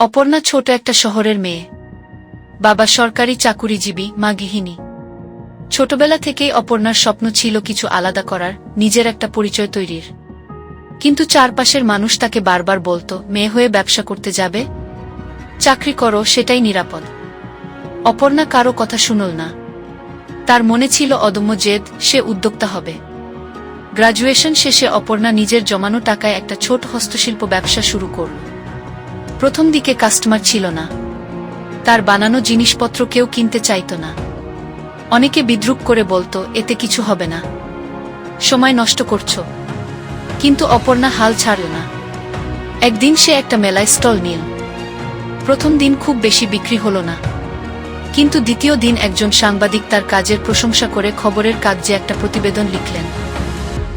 অপর্ণা ছোট একটা শহরের মেয়ে। বাবা সরকারি চাকুরিজীবী, মা গৃহিণী। ছোটবেলা থেকেই অপর্ণার স্বপ্ন ছিল কিছু আলাদা করার, নিজের একটা পরিচয় তৈরির। কিন্তু চারপাশের মানুষ তাকে বারবার বলতো, মেয়ে হয়ে ব্যবসা করতে যাবে? চাকরি করো, সেটাই নিরাপদ। অপর্ণা কারও কথা শুনল না। তার মনে ছিল অদম্য জেদ, সে উদ্যোক্তা হবে। গ্রাজুয়েশন শেষে অপর্ণা নিজের জমানো টাকায় একটা ছোট হস্তশিল্প ব্যবসা শুরু করল। প্রথম দিকে কাস্টমার ছিল না। তার বানানো জিনিসপত্র কেউ কিনতে চাইত না। অনেকে বিদ্রুপ করে বলতো, এতে কিছু হবে না। সময় নষ্ট করছ। কিন্তু অপর্ণা হাল ছাড়ল না। একদিন সে একটা মেলায় স্টল নিল। প্রথম দিন খুব বেশি বিক্রি হল না। কিন্তু দ্বিতীয় দিন একজন সাংবাদিক তার কাজের প্রশংসা করে খবরের কাগজে একটা প্রতিবেদন লিখলেন।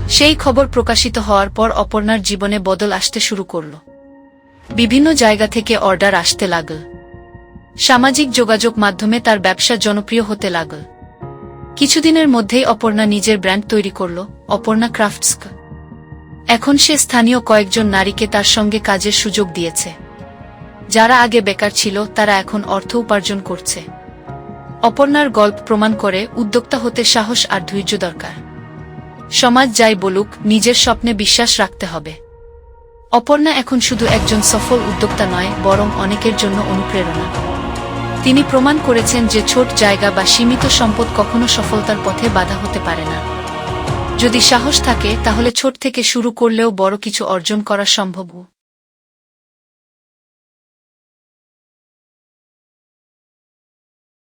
সেই খবর প্রকাশিত হওয়ার পর অপর্ণার জীবনে বদল আসতে শুরু করল। বিভিন্ন জায়গা থেকে অর্ডার আসতে লাগল। সামাজিক যোগাযোগ মাধ্যমে তার ব্যবসা জনপ্রিয় হতে লাগল। কিছুদিনের মধ্যেই অপর্ণা নিজের ব্র্যান্ড তৈরি করল, অপর্ণা ক্রাফটস এখন সে স্থানীয় কয়েকজন নারীকে তার সঙ্গে কাজের সুযোগ দিয়েছে। যারা আগে বেকার ছিল, তারা এখন অর্থ উপার্জন করছে। অপর্ণার গল্প প্রমাণ করে উদ্যোক্তা হতে সাহস আর ধৈর্য দরকার। সমাজ যাই বলুক, নিজের স্বপ্নে বিশ্বাস রাখতে হবে। অপর্ণা এখন শুধু একজন সফল উদ্যোক্তা নয়, বরং অনেকের জন্য অনুপ্রেরণা। তিনি প্রমাণ করেছেন যে ছোট জায়গা বা সীমিত সম্পদ কখনো সফলতার পথে বাধা হতে পারে না। যদি সাহস থাকে, তাহলে ছোট থেকে শুরু করলেও বড় কিছু অর্জন করা সম্ভব।